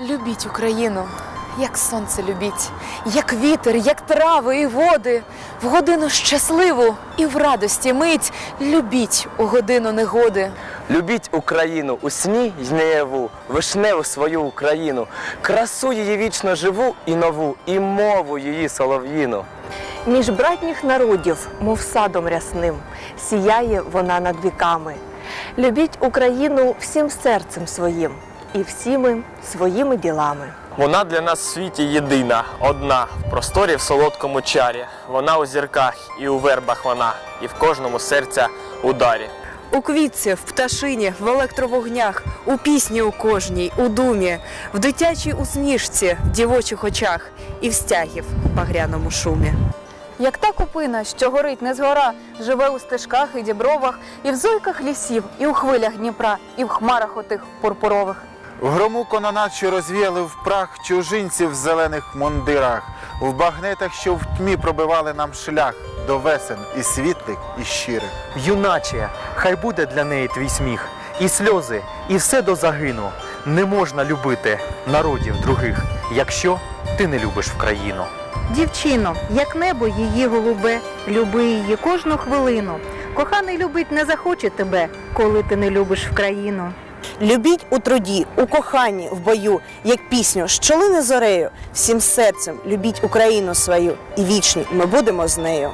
Любіть Україну, як сонце любіть, як вітер, як трави і води, в годину щасливу і в радості мить любіть у годину негоди. Любіть Україну у сні й наяву, вишневу свою Україну, красу її вічно живу і нову, і мову її солов'їну. Між братніх народів, мов садом рясним, сіяє вона над віками. Любіть Україну всім серцем своїм і всіми своїми ділами. Вона для нас в світі єдина, одна, в просторі в солодкому чарі. Вона у зірках і у вербах вона, і в кожному серця ударі. У квітці, в пташині, в електровогнях, у пісні у кожній, у думі, в дитячій усмішці, в дівочих очах і в стягів в багряному шумі. Як та купина, що горить не згора, живе у стежках і дібровах, і в зойках лісів, і у хвилях Дніпра, і в хмарах отих пурпурових. В грому кононат, що розвіяли в прах чужинців в зелених мундирах, в багнетах, що в тьмі пробивали нам шлях до весен і світлих, і щирих. Юначе, хай буде для неї твій сміх, і сльози, і все до загину. Не можна любити народів других, якщо ти не любиш в країну. Дівчино, як небо її голубе, люби її кожну хвилину. Коханий любить не захоче тебе, коли ти не любиш в країну. Любіть у труді, у коханні, в бою, як пісню, що лине зорею, всім серцем любіть Україну свою, і вічні ми будемо з нею.